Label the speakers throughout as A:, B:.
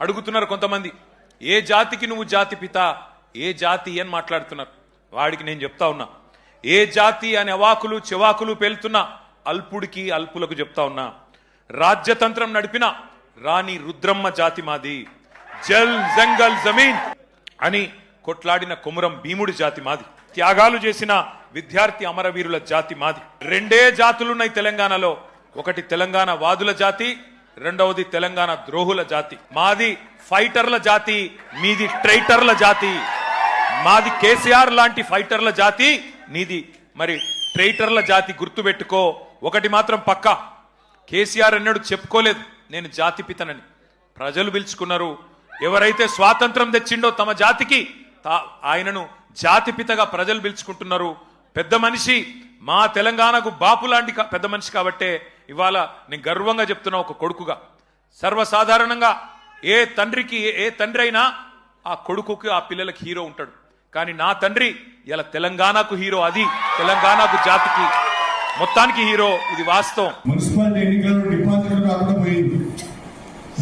A: అడుగుతున్నారు కొంతమంది ఏ జాతికి నువ్వు జాతి పిత? ఏ జాతి అని మాట్లాడుతున్నారు. వాడికి నేను చెప్తా ఉన్నా ఏ జాతి అనే అవాకులు చెవాకులు పేలుతున్నా అల్పుడికి అల్పులకు చెప్తా ఉన్నా రాజ్యతంత్రం నడిపిన రాణి రుద్రమ్మ జాతి మాది. జల్ జంగల్ జమీన్ అని కొట్లాడిన కొమురం భీముడి జాతి మాది. త్యాగాలు చేసిన విద్యార్థి అమరవీరుల జాతి మాది. రెండే జాతులున్నాయి తెలంగాణలో. ఒకటి తెలంగాణ వాదుల జాతి రెండవది తెలంగాణ ద్రోహుల జాతి. మాది ఫైటర్ల జాతి మీది ట్రైటర్ల జాతి. మాది కేసీఆర్ లాంటి ఫైటర్ల జాతి నీది మరి ట్రైటర్ల జాతి గుర్తుపెట్టుకో. ఒకటి మాత్రం పక్కా. కేసీఆర్ అన్నాడు చెప్పుకోలేదు నేను జాతి పితనని. ప్రజలు పిలుచుకున్నారు. ఎవరైతే స్వాతంత్రం తెచ్చిండో తమ జాతికి తా- ఆయనను జాతిపితగా ప్రజలు పిలుచుకుంటున్నారు. పెద్ద మనిషి మా తెలంగాణకు బాపు లాంటి పెద్ద మనిషి కాబట్టే ఇవాళ నేను గర్వంగా చెప్తున్నా ఒక కొడుకుగా. సర్వసాధారణంగా ఏ తండ్రికి ఏ- తండ్రి అయినా ఆ కొడుకుకి ఆ పిల్లలకి హీరో ఉంటాడు. కానీ నా తండ్రి ఇలా తెలంగాణకు హీరో అది తెలంగాణకు జాతికి మొత్తానికి హీరో ఇది వాస్తవం.
B: మున్సిపాలిటీ ఎన్నికలు డిపాజిట్లు కాకుండా పోయింది.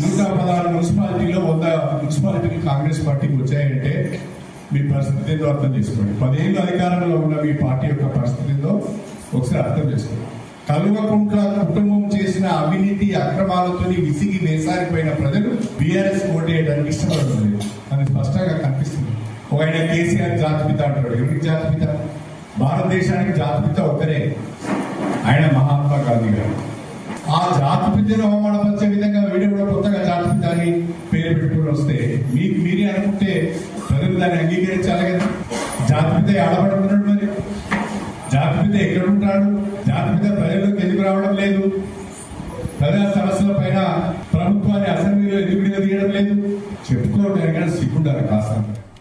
B: నూట పదహారు మున్సిపాలిటీలో వంద మున్సిపాలిటీలు కాంగ్రెస్ పార్టీకి వచ్చాయంటే మీ పరిస్థితి ఏందో అర్థం చేసుకోండి. పదేళ్ళు అధికారంలో ఉన్న మీ పార్టీ యొక్క పరిస్థితి ఏందో ఒకసారి అర్థం చేసుకోండి. కల్వకుంట్ల కుటుంబం చేసిన అవినీతి అక్రమాలతో విసిగి వేసారిపోయిన ప్రజలు బీఆర్ఎస్ ఓటేయడానికి ఇష్టపడుతుంది అని స్పష్టంగా కనిపిస్తుంది. ఒక ఆయన కేసీఆర్ జాతిపిత అంటాడు. ఎవరికి జాతిపిత భారతదేశానికి జాతిపిత ఒక్కరే ఆయన మహాత్మా గాంధీ గారు. ఆ జాతిపితను అవమానపరిచే విధంగా వీడియో కూడా కొత్తగా జాతిపిత అని పేరు పెట్టుకుని వస్తే మీకు మీరే అనుకుంటే దాన్ని అంగీకరించాలి కదా? జాతిపిత ఆడబడుతున్నాడు మరి. జాతిపిత ఎక్కడ ఉంటాడు జాతిపిత ప్రజలకు ఎందుకు రావడం లేదు? ప్రజా సమస్యల పైన ప్రభుత్వాన్ని అసెంబ్లీలో ఎందుకు తీయడం లేదు? చెప్పుకోవడానికి సిగ్గుండాలి కాస్త.